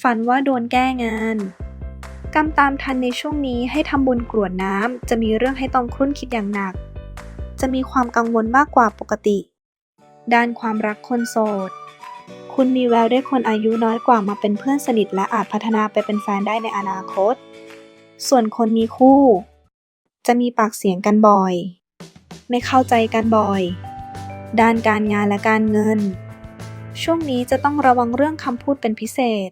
ฝันว่าโดนแก้งานกรรมตามทันในช่วงนี้ให้ทำบุญกรวดน้ำจะมีเรื่องให้ต้องครุ่นคิดอย่างหนัก จะมีความกังวลมากกว่าปกติ ด้านความรักคนโสด คุณมีแววได้คนอายุน้อยกว่ามาเป็นเพื่อนสนิทและอาจพัฒนาไปเป็นแฟนได้ในอนาคต ส่วนคนมีคู่ จะมีปากเสียงกันบ่อย ไม่เข้าใจกันบ่อย ด้านการงานและการเงิน ช่วงนี้จะต้องระวังเรื่องคำพูดเป็นพิเศษ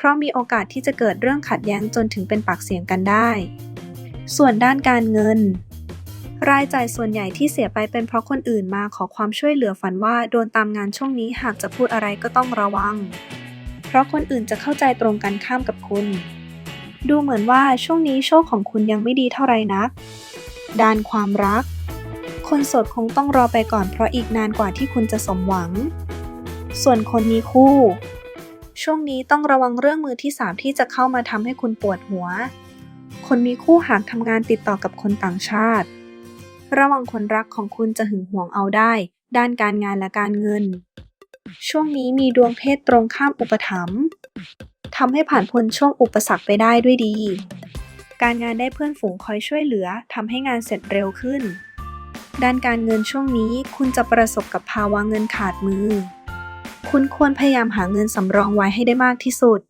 เพราะมีโอกาสที่จะเกิดเรื่องขัดแย้งจนถึงเป็นปากเสียงกันได้ ส่วนด้านการเงิน รายจ่ายส่วนใหญ่ที่เสียไปเป็นเพราะคนอื่นมาขอความช่วยเหลือฝันว่าโดนตามงานช่วงนี้หากจะพูดอะไรก็ต้องระวัง เพราะคนอื่นจะเข้าใจตรงกันข้ามกับคุณ ดูเหมือนว่าช่วงนี้โชคของคุณยังไม่ดีเท่าไหร่นัก ด้านความรัก คนโสดคงต้องรอไปก่อนเพราะอีกนานกว่าที่คุณจะสมหวัง ส่วนคนมีคู่ ช่วงนี้ต้องระวังเรื่องมือที่สามที่จะเข้ามาทำให้คุณปวดหัว คนมีคู่หากทำงานติดต่อกับคนต่างชาติ ระวังคนรักของคุณจะหึงหวงเอาได้ ด้านการงานและการเงิน ช่วงนี้มีดวงเพศตรงข้ามอุปถัมภ์ทำให้ผ่านพ้นช่วงอุปสรรคไปได้ด้วยดี การงานได้เพื่อนฝูงคอยช่วยเหลือทำให้งานเสร็จเร็วขึ้น ด้านการเงินช่วงนี้คุณจะประสบกับภาวะเงินขาดมือ คุณควรพยายามหาเงินสำรองไว้ให้ได้มากที่สุด